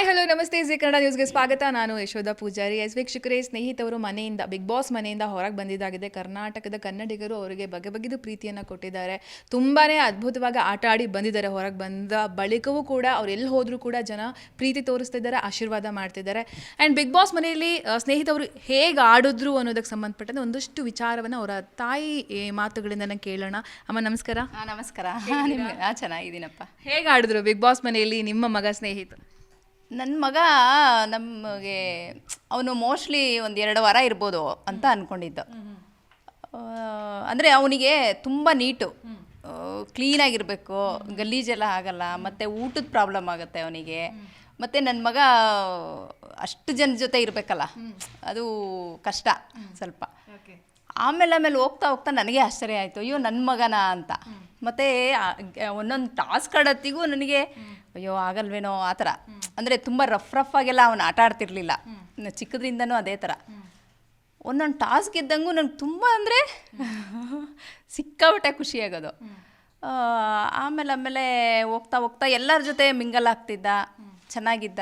Hi hello ನಮಸ್ತೆ. ಜಿ ಕನ್ನಡ ನ್ಯೂಸ್ಗೆ ಸ್ವಾಗತ. ನಾನು ಯಶೋಧ ಪೂಜಾರಿ. ಎಸ್ ವೀಕ್ಷಕರೇ ಸ್ನೇಹಿತವರು ಮನೆಯಿಂದ ಬಿಗ್ ಬಾಸ್ ಮನೆಯಿಂದ ಹೊರಗೆ ಬಂದಿದ್ದಾಗಿದೆ. ಕರ್ನಾಟಕದ ಕನ್ನಡಿಗರು ಅವರಿಗೆ ಬಗೆ ಬಗೆದು ಪ್ರೀತಿಯನ್ನು ಕೊಟ್ಟಿದ್ದಾರೆ. ತುಂಬಾ ಅದ್ಭುತವಾಗಿ ಆಟ ಆಡಿ ಬಂದಿದ್ದಾರೆ. ಹೊರಗೆ ಬಂದ ಬಳಿಕವೂ ಕೂಡ ಅವ್ರು ಎಲ್ಲಿ ಹೋದರೂ ಕೂಡ ಜನ ಪ್ರೀತಿ ತೋರಿಸ್ತಿದ್ದಾರೆ ಆಶೀರ್ವಾದ ಮಾಡ್ತಿದ್ದಾರೆ ಆ್ಯಂಡ್ ಬಿಗ್ ಬಾಸ್ ಮನೆಯಲ್ಲಿ ಸ್ನೇಹಿತವರು ಹೇಗೆ ಆಡಿದ್ರು ಅನ್ನೋದಕ್ಕೆ ಸಂಬಂಧಪಟ್ಟಂತೆ ಒಂದಷ್ಟು ವಿಚಾರವನ್ನು ಅವರ ತಾಯಿ ಮಾತುಗಳಿಂದ ಕೇಳೋಣ. ಅಮ್ಮ ನಮಸ್ಕಾರ. ನಮಸ್ಕಾರ. ಚೆನ್ನಾಗಿದ್ದೀನಪ್ಪ. ಹೇಗೆ ಆಡಿದ್ರು ಬಿಗ್ ಬಾಸ್ ಮನೆಯಲ್ಲಿ ನಿಮ್ಮ ಮಗ ಸ್ನೇಹಿತ? ನನ್ನ ಮಗ ನಮಗೆ ಅವನು ಮೋಸ್ಟ್ಲಿ ಒಂದು ಎರಡು ವಾರ ಇರ್ಬೋದು ಅಂತ ಅಂದ್ಕೊಂಡಿದ್ದು ಅಂದರೆ ಅವನಿಗೆ ತುಂಬ ನೀಟು. ಕ್ಲೀನಾಗಿರಬೇಕು ಗಲೀಜೆಲ್ಲ ಆಗಲ್ಲ ಮತ್ತು ಊಟದ ಪ್ರಾಬ್ಲಮ್ ಆಗುತ್ತೆ ಅವನಿಗೆ. ಮತ್ತು ನನ್ನ ಮಗ ಅಷ್ಟು ಜನ ಜೊತೆ ಇರಬೇಕಲ್ಲ ಅದು ಕಷ್ಟ ಸ್ವಲ್ಪ. ಆಮೇಲೆ ಆಮೇಲೆ ಹೋಗ್ತಾ ಹೋಗ್ತಾ ನನಗೆ ಆಶ್ಚರ್ಯ ಆಯಿತು ಅಯ್ಯೋ ನನ್ನ ಮಗನ ಅಂತ. ಮತ್ತು ಒಂದೊಂದು ಟಾಸ್ಕ್ ಆಡೋತ್ತಿಗೂ ನನಗೆ ಅಯ್ಯೋ ಆಗಲ್ವೇನೋ ಆ ಥರ. ಅಂದರೆ ತುಂಬ ರಫ್ ರಫ್ ಆಗೆಲ್ಲ ಅವನು ಆಟ ಆಡ್ತಿರ್ಲಿಲ್ಲ. ಚಿಕ್ಕದ್ರಿಂದನೂ ಅದೇ ಥರ. ಒಂದೊಂದು ಟಾಸ್ಕ್ ಇದ್ದಂಗೂ ನಂಗೆ ತುಂಬ ಅಂದರೆ ಸಿಕ್ಕಾಬಿಟ್ಟೆ ಖುಷಿಯಾಗೋದು ಆಮೇಲೆ ಆಮೇಲೆ ಹೋಗ್ತಾ ಹೋಗ್ತಾ ಎಲ್ಲರ ಜೊತೆ ಮಿಂಗಲ್ ಆಗ್ತಿದ್ದ ಚೆನ್ನಾಗಿದ್ದ.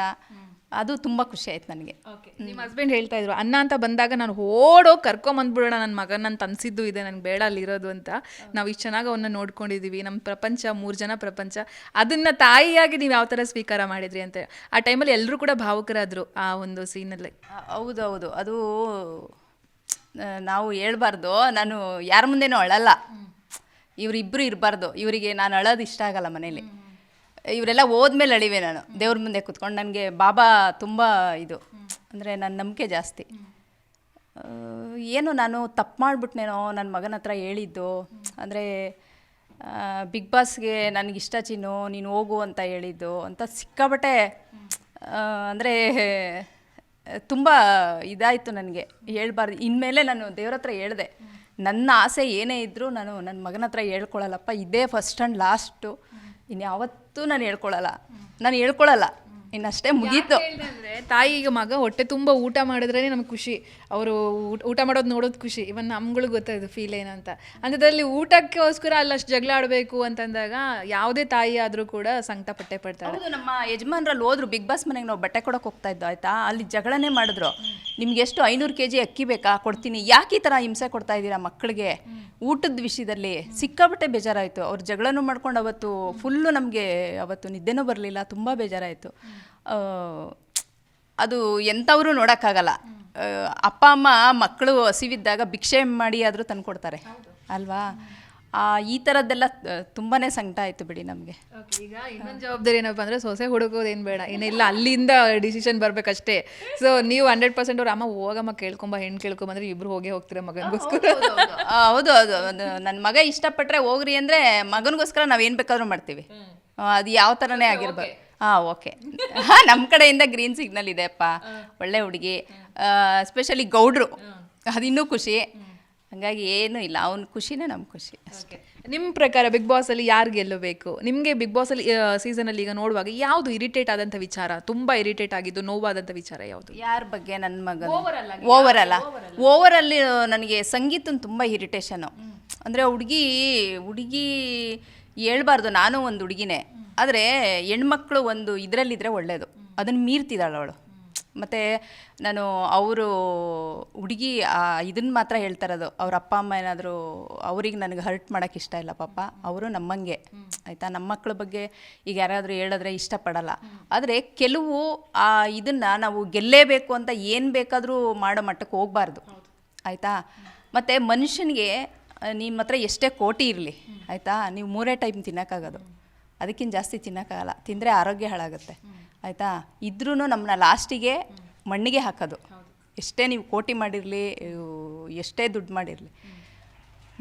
ಅದು ತುಂಬ ಖುಷಿ ಆಯ್ತು ನನಗೆ. ನಿಮ್ಮ ಹಸ್ಬೆಂಡ್ ಹೇಳ್ತಾ ಇದ್ರು ಅನ್ನ ಅಂತ ಬಂದಾಗ ನಾನು ಓಡೋ ಕರ್ಕೊಂಬಂದ್ಬಿಡೋಣ ನನ್ನ ಮಗನ ನನ್ನ ತನ್ಸಿದ್ದು ಇದೆ ನನಗೆ ಬೇಡ ಅಲ್ಲಿರೋದು ಅಂತ. ನಾವು ಇಷ್ಟು ಚೆನ್ನಾಗಿ ಅವನ್ನ ನೋಡ್ಕೊಂಡಿದ್ದೀವಿ ನಮ್ಮ ಪ್ರಪಂಚ ಮೂರು ಜನ ಪ್ರಪಂಚ. ಅದನ್ನ ತಾಯಿಯಾಗಿ ನೀವು ಯಾವ ಥರ ಸ್ವೀಕಾರ ಮಾಡಿದ್ರಿ ಅಂತ ಆ ಟೈಮಲ್ಲಿ ಎಲ್ಲರೂ ಕೂಡ ಭಾವುಕರಾದರು ಆ ಒಂದು ಸೀನಲ್ಲಿ ಹೌದು ಹೌದು. ಅದು ನಾವು ಹೇಳ್ಬಾರ್ದು. ನಾನು ಯಾರ ಮುಂದೆನೂ ಅಳಲ್ಲ. ಇವರಿಬ್ಬರು ಇರಬಾರ್ದು. ಇವರಿಗೆ ನಾನು ಅಳೋದು ಇಷ್ಟ ಆಗಲ್ಲ ಮನೇಲಿ. ಇವರೆಲ್ಲ ಹೋದ್ಮೇಲೆ ಅಳಿವೆ ನಾನು. ದೇವ್ರ ಮುಂದೆ ಕೂತ್ಕೊಂಡು ನನಗೆ ಬಾಬಾ ತುಂಬ ಇದು. ಅಂದರೆ ನನ್ನ ನಂಬಿಕೆ ಜಾಸ್ತಿ. ಏನು ನಾನು ತಪ್ಪು ಮಾಡಿಬಿಟ್ನೇನೋ ನನ್ನ ಮಗನ ಹತ್ರ ಹೇಳಿದ್ದು. ಅಂದರೆ ಬಿಗ್ ಬಾಸ್ಗೆ ನನಗಿಷ್ಟ ಚಿನ್ನು, ನೀನು ಹೋಗು ಅಂತ ಹೇಳಿದ್ದು ಅಂತ ಸಿಕ್ಕಾಬಟ್ಟೆ ಅಂದರೆ ತುಂಬ ಇದಾಯಿತು ನನಗೆ ಹೇಳ್ಬಾರ್ದು. ಇನ್ಮೇಲೆ ನಾನು ದೇವ್ರ ಹತ್ರ ಹೇಳಿದೆ. ನನ್ನ ಆಸೆ ಏನೇ ಇದ್ದರೂ ನಾನು ನನ್ನ ಮಗನ ಹತ್ರ ಹೇಳ್ಕೊಳ್ಳಲ್ಲಪ್ಪ ಇದೇ ಫಸ್ಟ್ ಆ್ಯಂಡ್ ಲಾಸ್ಟು ಇನ್ಯಾವತ್ತೂ ನಾನು ಹೇಳ್ಕೊಳಲ್ಲ ನಾನು ಹೇಳ್ಕೊಳಲ್ಲ ಇನ್ನಷ್ಟೇ ಮುಗೀತು. ಅಂದ್ರೆ ತಾಯಿಗೆ ಮಗ ಹೊಟ್ಟೆ ತುಂಬ ಊಟ ಮಾಡಿದ್ರೇ ನಮ್ಗೆ ಖುಷಿ. ಅವರು ಊಟ ಮಾಡೋದು ನೋಡೋದು ಖುಷಿ. ಇವನ್ ನಮ್ಗಳಿಗೆ ಗೊತ್ತಾಯ್ತು ಫೀಲ್ ಏನಂತ. ಅಂಥದ್ರಲ್ಲಿ ಊಟಕ್ಕೋಸ್ಕರ ಅಲ್ಲಷ್ಟು ಜಗಳ ಆಡಬೇಕು ಅಂತಂದಾಗ ಯಾವುದೇ ತಾಯಿ ಆದರೂ ಕೂಡ ಸಂಕಟ ಪಟ್ಟೆ ಪಡ್ತಾಳೆ. ಹೌದು ನಮ್ಮ ಯಜಮಾನ್ರಲ್ಲಿ ಹೋದ್ರು ಬಿಗ್ ಬಾಸ್ ಮನೆಗೆ ನಾವು ಬಟ್ಟೆ ಕೊಡೋಕೆ ಹೋಗ್ತಾ ಇದ್ದೋ ಆಯ್ತಾ? ಅಲ್ಲಿ ಜಗಳನೇ ಮಾಡಿದ್ರು. ನಿಮ್ಗೆ ಎಷ್ಟು ಐನೂರು ಕೆ ಜಿ ಅಕ್ಕಿ ಬೇಕಾ? ಕೊಡ್ತೀನಿ. ಯಾಕೆ ಈ ಥರ ಹಿಂಸೆ ಕೊಡ್ತಾ ಇದ್ದೀರಾ ಮಕ್ಕಳಿಗೆ ಊಟದ ವಿಷಯದಲ್ಲಿ ಸಿಕ್ಕಾಬಟ್ಟೆ ಬೇಜಾರಾಯಿತು. ಅವ್ರು ಜಗಳನೂ ಮಾಡ್ಕೊಂಡು ಅವತ್ತು ಫುಲ್ಲು ನಮಗೆ ಅವತ್ತು ನಿದ್ದೆನೂ ಬರಲಿಲ್ಲ. ತುಂಬ ಬೇಜಾರಾಯಿತು. ಅದು ಎಂಥವ್ರು ನೋಡೋಕ್ಕಾಗಲ್ಲ. ಅಪ್ಪ ಅಮ್ಮ ಮಕ್ಕಳು ಹಸಿವಿದ್ದಾಗ ಭಿಕ್ಷೆ ಮಾಡಿ ಆದರೂ ತಂದ್ಕೊಡ್ತಾರೆ ಅಲ್ವಾ? ಆ, ಈ ಥರದ್ದೆಲ್ಲ ತುಂಬಾ ಸಂಕಟ ಆಯಿತು ಬಿಡಿ ನಮಗೆ. ಈಗ ಇನ್ನೊಂದು ಜವಾಬ್ದಾರಿ ಏನಪ್ಪ ಅಂದರೆ ಸೊಸೆ ಹುಡುಕೋದೇನು ಬೇಡ. ಏನಿಲ್ಲ ಅಲ್ಲಿಂದ ಡಿಸಿಷನ್ ಬರಬೇಕಷ್ಟೇ. ಸೊ ನೀವು ಹಂಡ್ರೆಡ್ ಪರ್ಸೆಂಟ್ ಅವ್ರ ಅಮ್ಮ ಹೋಗಮ್ಮ ಕೇಳ್ಕೊಂಬ ಹೆಣ್ಣು ಕೇಳ್ಕೊಂಬಂದ್ರೆ ಇಬ್ರು ಹೋಗೇ ಹೋಗ್ತೀರ ಮಗನಿಗೋಸ್ಕರ? ಹೌದು ಹೌದು ನನ್ನ ಮಗ ಇಷ್ಟಪಟ್ಟರೆ ಹೋಗ್ರಿ ಅಂದರೆ ಮಗನಿಗೋಸ್ಕರ ನಾವು ಏನು ಬೇಕಾದರೂ ಮಾಡ್ತೀವಿ. ಅದು ಯಾವ ಥರನೇ ಆಗಿರ್ಬೋದು ಹಾಂ ಓಕೆ ಹಾಂ ನಮ್ಮ ಕಡೆಯಿಂದ ಗ್ರೀನ್ ಸಿಗ್ನಲ್ ಇದೆಪ್ಪ ಒಳ್ಳೆ ಹುಡುಗಿ. ಸ್ಪೆಷಲಿ ಗೌಡ್ರು. ಅದಿನ್ನೂ ಖುಷಿ. ಹಂಗಾಗಿ ಏನೂ ಇಲ್ಲ. ಅವ್ನ ಖುಷಿನೇ ನಮ್ಮ ಖುಷಿ ಅಷ್ಟೇ. ನಿಮ್ಮ ಪ್ರಕಾರ ಬಿಗ್ ಬಾಸಲ್ಲಿ ಯಾರು ಗೆಲ್ಲಬೇಕು? ನಿಮಗೆ ಬಿಗ್ ಬಾಸಲ್ಲಿ ಸೀಸನಲ್ಲಿ ಈಗ ನೋಡುವಾಗ ಯಾವುದು ಇರಿಟೇಟ್ ಆದಂಥ ವಿಚಾರ ತುಂಬ ಇರಿಟೇಟ್ ಆಗಿದ್ದು ನೋವಾದಂಥ ವಿಚಾರ ಯಾವುದು? ಯಾರ ಬಗ್ಗೆ ನನ್ನ ಮಗ? ಓವರ್ ಅಲ್ಲ ಓವರ್ ಅಲ್ಲಿ. ನನಗೆ ಸಂಗೀತನ ತುಂಬ ಇರಿಟೇಷನು ಅಂದರೆ ಹುಡುಗಿ ಹುಡುಗಿ ಹೇಳ್ಬಾರ್ದು. ನಾನು ಒಂದು ಹುಡುಗಿನೇ. ಆದರೆ ಹೆಣ್ಮಕ್ಳು ಒಂದು ಇದರಲ್ಲಿದ್ದರೆ ಒಳ್ಳೆಯದು ಅದನ್ನು ಮೀರ್ತಿದ್ದಾಳೆ ಅವಳು. ಮತ್ತು ನಾನು ಅವರು ಹುಡುಗಿ ಇದನ್ನು ಮಾತ್ರ ಹೇಳ್ತಾರದು ಅವ್ರ ಅಪ್ಪ, ಅಮ್ಮ ಏನಾದರೂ ಅವ್ರಿಗೆ ನನಗೆ ಹರ್ಟ್ ಮಾಡೋಕ್ಕೆ ಇಷ್ಟ ಇಲ್ಲ ಪಾಪ. ಅವರು ನಮ್ಮಂಗೆ. ಆಯಿತಾ? ನಮ್ಮ ಮಕ್ಕಳ ಬಗ್ಗೆ ಈಗ ಯಾರಾದರೂ ಹೇಳಿದ್ರೆ ಇಷ್ಟಪಡಲ್ಲ. ಆದರೆ ಕೆಲವು, ಆ, ಇದನ್ನು ನಾವು ಗೆಲ್ಲೇಬೇಕು ಅಂತ ಏನು ಬೇಕಾದರೂ ಮಾಡೋ ಮಟ್ಟಕ್ಕೆ ಹೋಗಬಾರ್ದು. ಆಯಿತಾ? ಮತ್ತು ಮನುಷ್ಯನಿಗೆ ನಿಮ್ಮ ಹತ್ರ ಎಷ್ಟೇ ಕೋಟಿ ಇರಲಿ. ಆಯಿತಾ? ನೀವು ಮೂರೇ ಟೈಮ್ ತಿನ್ನೋಕ್ಕಾಗೋದು. ಅದಕ್ಕಿಂತ ಜಾಸ್ತಿ ತಿನ್ನೋಕ್ಕಾಗಲ್ಲ. ತಿಂದರೆ ಆರೋಗ್ಯ ಹಾಳಾಗುತ್ತೆ. ಆಯಿತಾ? ಇದ್ರೂ ನಮ್ಮನ್ನ ಲಾಸ್ಟಿಗೆ ಮಣ್ಣಿಗೆ ಹಾಕೋದು. ಎಷ್ಟೇ ನೀವು ಕೋಟಿ ಮಾಡಿರಲಿ ಎಷ್ಟೇ ದುಡ್ಡು ಮಾಡಿರಲಿ.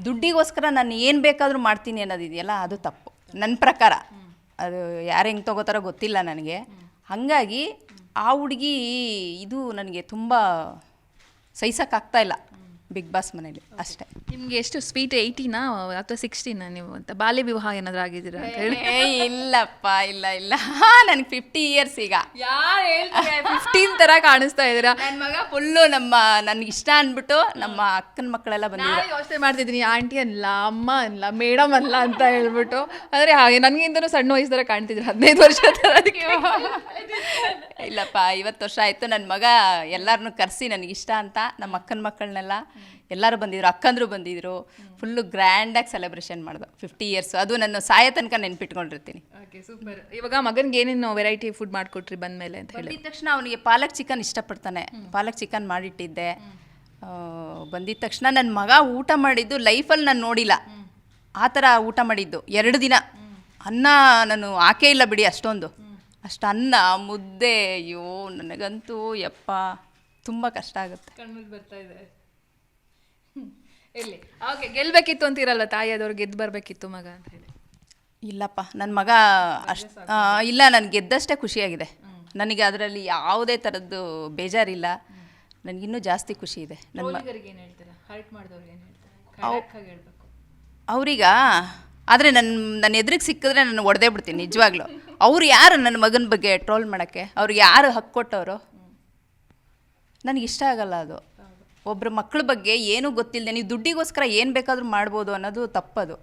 ದುಡ್ಡಿಗೋಸ್ಕರ ನಾನು ಏನು ಬೇಕಾದರೂ ಮಾಡ್ತೀನಿ ಅನ್ನೋದಿದೆಯಲ್ಲ ಅದು ತಪ್ಪು. ನನ್ನ ಪ್ರಕಾರ. ಅದು ಯಾರು ಹೆಂಗೆ ತೊಗೋತಾರೋ ಗೊತ್ತಿಲ್ಲ ನನಗೆ. ಹಾಗಾಗಿ ಆ ಹುಡುಗಿ ಇದು ನನಗೆ ತುಂಬ ಸಹಿಸೋಕ್ಕಾಗ್ತಾ ಇಲ್ಲ. ಬಿಗ್ ಬಾಸ್ ಮನೇಲಿ ಅಷ್ಟೇ. ನಿಮ್ಗೆ ಎಷ್ಟು ಸ್ವೀಟ್ ಏಯ್ಟಿನಾ ಅಥವಾ ಸಿಕ್ಸ್ಟೀನಾ ನೀವು? ಅಂತ ಬಾಲ್ಯ ವಿವಾಹ ಏನಾದ್ರು ಆಗಿದ್ದೀರಾ ಅಂತ ಹೇಳಿ. ಏ ಇಲ್ಲಪ್ಪ ಇಲ್ಲ ಇಲ್ಲ. ನನಗೆ ಫಿಫ್ಟಿ ಇಯರ್ಸ್ ಈಗ. ಫಿಫ್ಟೀನ್ ತರ ಕಾಣಿಸ್ತಾ ಇದ್ದೀರಾ? ನನ್ನ ಮಗ ಫುಲ್ಲು ನಮ್ಮ ನನಗೆ ಇಷ್ಟ ಅಂದ್ಬಿಟ್ಟು ನಮ್ಮ ಅಕ್ಕನ ಮಕ್ಕಳೆಲ್ಲ ನಾನು ಯೋಚನೆ ಮಾಡ್ತಿದ್ದೀನಿ ಆಂಟಿ ಅಲ್ಲ ಅಮ್ಮ ಅಲ್ಲ ಮೇಡಮ್ ಅಲ್ಲ ಅಂತ ಹೇಳ್ಬಿಟ್ಟು. ಆದರೆ ಹಾಗೆ ನನಗಿಂತನೂ ಸಣ್ಣ ವಯಸ್ಸು ಥರ ಕಾಣ್ತಿದ್ರು ಹದಿನೈದು ವರ್ಷ ಥರ ಅದಕ್ಕೆ. ಇಲ್ಲಪ್ಪ ಐವತ್ತು ವರ್ಷ ಆಯಿತು. ನನ್ನ ಮಗ ಎಲ್ಲರನ್ನೂ ಕರೆಸಿ ನನಗೆ ಇಷ್ಟ ಅಂತ. ನಮ್ಮ ಅಕ್ಕನ ಮಕ್ಕಳನ್ನೆಲ್ಲ ಎಲ್ಲರೂ ಬಂದಿದ್ರು ಅಕ್ಕಂದ್ರು ಬಂದಿದ್ರು. ಫುಲ್ಲು ಗ್ರ್ಯಾಂಡಾಗಿ ಸೆಲೆಬ್ರೇಷನ್ ಮಾಡ್ದು. ಫಿಫ್ಟಿ ಇಯರ್ಸ್ ಅದು ನಾನು ಸಾಯ ತನಕ ನೆನ್ಪಿಟ್ಕೊಂಡಿರ್ತೀನಿ. ಓಕೆ ಸೂಪರ್ ಇವಾಗ ಮಗನಿಗೆ ಏನೇನು ವೆರೈಟಿ ಫುಡ್ ಮಾಡಿಕೊಟ್ರಿ ಬಂದಮೇಲೆ ಅಂತ ಹೇಳಿ ಬಂದಿದ ತಕ್ಷಣ ಅವನಿಗೆ ಪಾಲಕ್ ಚಿಕನ್ ಇಷ್ಟಪಡ್ತಾನೆ. ಪಾಲಕ್ ಚಿಕನ್ ಮಾಡಿಟ್ಟಿದ್ದೆ. ಬಂದಿದ ತಕ್ಷಣ ನನ್ನ ಮಗ ಊಟ ಮಾಡಿದ್ದು ಲೈಫಲ್ಲಿ ನಾನು ನೋಡಿಲ್ಲ. ಆ ಥರ ಊಟ ಮಾಡಿದ್ದು. ಎರಡು ದಿನ. ಅನ್ನ ನಾನು ಹಾಕೇ ಇಲ್ಲ ಬಿಡಿ ಅಷ್ಟೊಂದು. ಅಷ್ಟು ಅನ್ನ ಮುದ್ದೆ ಅಯ್ಯೋ ನನಗಂತೂ ಯಪ್ಪ ತುಂಬ ಕಷ್ಟ ಆಗುತ್ತೆ. ಕಣ್ಣಲ್ಲಿ ಬರ್ತಾ ಇದೆ. ಇರ್ಲಿ ಓಕೆ ಗೆಲ್ಬೇಕಿತ್ತು ಅಂತೀರಲ್ಲ ತಾಯಿಯಾದವ್ರು ಗೆದ್ದು ಬರಬೇಕಿತ್ತು ಮಗ ಅಂತ ಹೇಳಿ. ಇಲ್ಲಪ್ಪ ನನ್ನ ಮಗ ಅಷ್ಟು ಇಲ್ಲ ನಾನು ಗೆದ್ದಷ್ಟೇ ಖುಷಿಯಾಗಿದೆ. ನನಗೆ ಅದರಲ್ಲಿ ಯಾವುದೇ ಥರದ್ದು ಬೇಜಾರಿಲ್ಲ. ನನಗಿನ್ನೂ ಜಾಸ್ತಿ ಖುಷಿ ಇದೆ. ನನ್ನ ಅವ್ರೀಗ ಆದರೆ ನನ್ನ ನನ್ನ ಎದುರಿಗೆ ಸಿಕ್ಕಿದ್ರೆ ನಾನು ಒಡೆದೇ ಬಿಡ್ತೀನಿ ನಿಜವಾಗ್ಲೂ. ಅವ್ರು ಯಾರು ನನ್ನ ಮಗನ ಬಗ್ಗೆ ಟ್ರೋಲ್ ಮಾಡೋಕ್ಕೆ? ಅವ್ರಿಗೆ ಯಾರು ಹಕ್ಕು ಕೊಟ್ಟವರು ನನಗೆ ಇಷ್ಟ ಆಗಲ್ಲ ಅದು. ಒಬ್ಬರ ಮಕ್ಕಳ ಬಗ್ಗೆ ಏನೂ ಗೊತ್ತಿಲ್ಲದೆ ನೀವು ದುಡ್ಡಿಗೋಸ್ಕರ ಏನು ಬೇಕಾದರೂ ಮಾಡ್ಬೋದು ಅನ್ನೋದು ತಪ್ಪದು.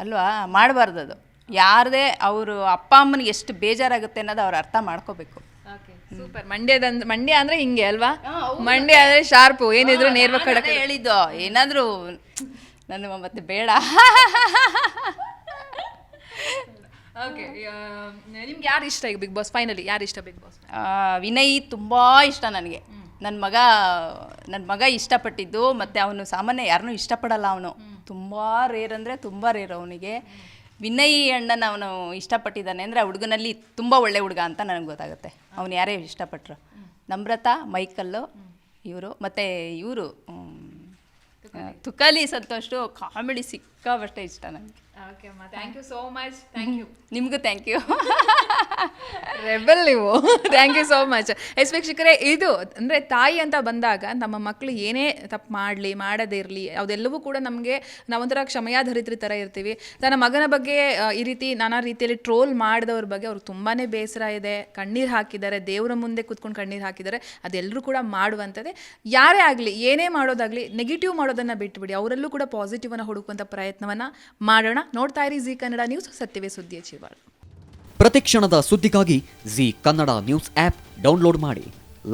ಅಲ್ವಾ? ಮಾಡಬಾರ್ದು ಅದು. ಯಾರದೇ ಅವರು ಅಪ್ಪ ಅಮ್ಮನಿಗೆ ಎಷ್ಟು ಬೇಜಾರಾಗುತ್ತೆ ಅನ್ನೋದು ಅವ್ರು ಅರ್ಥ ಮಾಡ್ಕೋಬೇಕು. ಓಕೆ ಸೂಪರ್ ಮಂಡ್ಯದಂದ್ ಮಂಡ್ಯ ಅಂದ್ರೆ ಹಿಂಗೆ ಅಲ್ವಾ? ಮಂಡ್ಯ ಅಂದ್ರೆ ಶಾರ್ಪು ಏನಿದ್ರು ನೇರ್ವ ಕಡೆ ಹೇಳಿದ್ದು ಏನಾದರೂ ನನ್ನ ಮತ್ತೆ ಬೇಡ. ಓಕೆ ನಿಮ್ಗೆ ಯಾರು ಇಷ್ಟ ಈಗ ಬಿಗ್ ಬಾಸ್? ಫೈನಲಿ ಯಾರು ಇಷ್ಟ ಬಿಗ್ ಬಾಸ್? ವಿನಯ್ ತುಂಬ ಇಷ್ಟ ನನಗೆ. ನನ್ನ ಮಗ ನನ್ನ ಮಗ ಇಷ್ಟಪಟ್ಟಿದ್ದು ಮತ್ತು ಅವನು ಸಾಮಾನ್ಯ ಯಾರನ್ನೂ ಇಷ್ಟಪಡಲ್ಲ ಅವನು. ತುಂಬ ರೇರ್ ಅಂದರೆ ತುಂಬ ರೇರ್ ಅವನಿಗೆ. ವಿನಯ್ ಅಣ್ಣನ ಅವನು ಇಷ್ಟಪಟ್ಟಿದ್ದಾನೆ ಅಂದರೆ ಆ ಹುಡುಗನಲ್ಲಿ ತುಂಬ ಒಳ್ಳೆ ಹುಡುಗ ಅಂತ ನನಗೆ ಗೊತ್ತಾಗುತ್ತೆ. ಅವನು ಯಾರೇ ಇಷ್ಟಪಟ್ಟರು ನಮ್ರತಾ ಮೈಕಲ್ಲು ಇವರು ಮತ್ತು ಇವರು ತುಕಾಲಿ. ಸಂತೋಷು ಕಾಮಿಡಿ ಸಿಕ್ಕಾಪಟ್ಟೆ ಇಷ್ಟ ನನಗೆ ಓಕೆ ಅಮ್ಮ thank you so much thank you ನಿಮಗೂ ಥ್ಯಾಂಕ್ ಯು ರೆಬಲ್ ನೀವು. Thank you so much yes ವೀಕ್ಷಕರೇ ಇದು ಅಂದರೆ ತಾಯಿ ಅಂತ ಬಂದಾಗ ನಮ್ಮ ಮಕ್ಕಳು ಏನೇ ತಪ್ಪು ಮಾಡಲಿ ಮಾಡದೇ ಇರಲಿ ಅದೆಲ್ಲವೂ ಕೂಡ ನಮಗೆ ನಾವೊಂಥರ ಕ್ಷಮಯಾಧರಿತ್ರಿ ಥರ ಇರ್ತೀವಿ. ತನ್ನ ಮಗನ ಬಗ್ಗೆ ಈ ರೀತಿ ನಾನಾ ರೀತಿಯಲ್ಲಿ ಟ್ರೋಲ್ ಮಾಡಿದವ್ರ ಬಗ್ಗೆ ಅವ್ರಿಗೆ ತುಂಬಾ ಬೇಸರ ಇದೆ. ಕಣ್ಣೀರು ಹಾಕಿದ್ದಾರೆ ದೇವರ ಮುಂದೆ ಕೂತ್ಕೊಂಡು ಕಣ್ಣೀರು ಹಾಕಿದ್ದಾರೆ. ಅದೆಲ್ಲರೂ ಕೂಡ ಮಾಡುವಂಥದ್ದೇ. ಯಾರೇ ಆಗಲಿ ಏನೇ ಮಾಡೋದಾಗಲಿ ನೆಗೆಟಿವ್ ಮಾಡೋದನ್ನು ಬಿಟ್ಬಿಡಿ. ಅವರಲ್ಲೂ ಕೂಡ ಪಾಸಿಟಿವನ್ನು ಹುಡುಕುವಂಥ ಪ್ರಯತ್ನವನ್ನು ಮಾಡೋಣ. ನೋಡ್ತಾ ಇರಿ ಜಿ ಕನ್ನಡ ನ್ಯೂಸ್, ಸತ್ಯವೇ ಸುದ್ದಿಯ ಪ್ರತಿ ಪ್ರತಿಕ್ಷಣದ ಸುದ್ದಿಗಾಗಿ Zee Kannada news app download ಮಾಡಿ.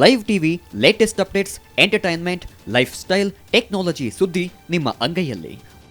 Live TV latest updates entertainment lifestyle technology ಸುದ್ದಿ ನಿಮ್ಮ ಅಂಗೈಯಲ್ಲಿ.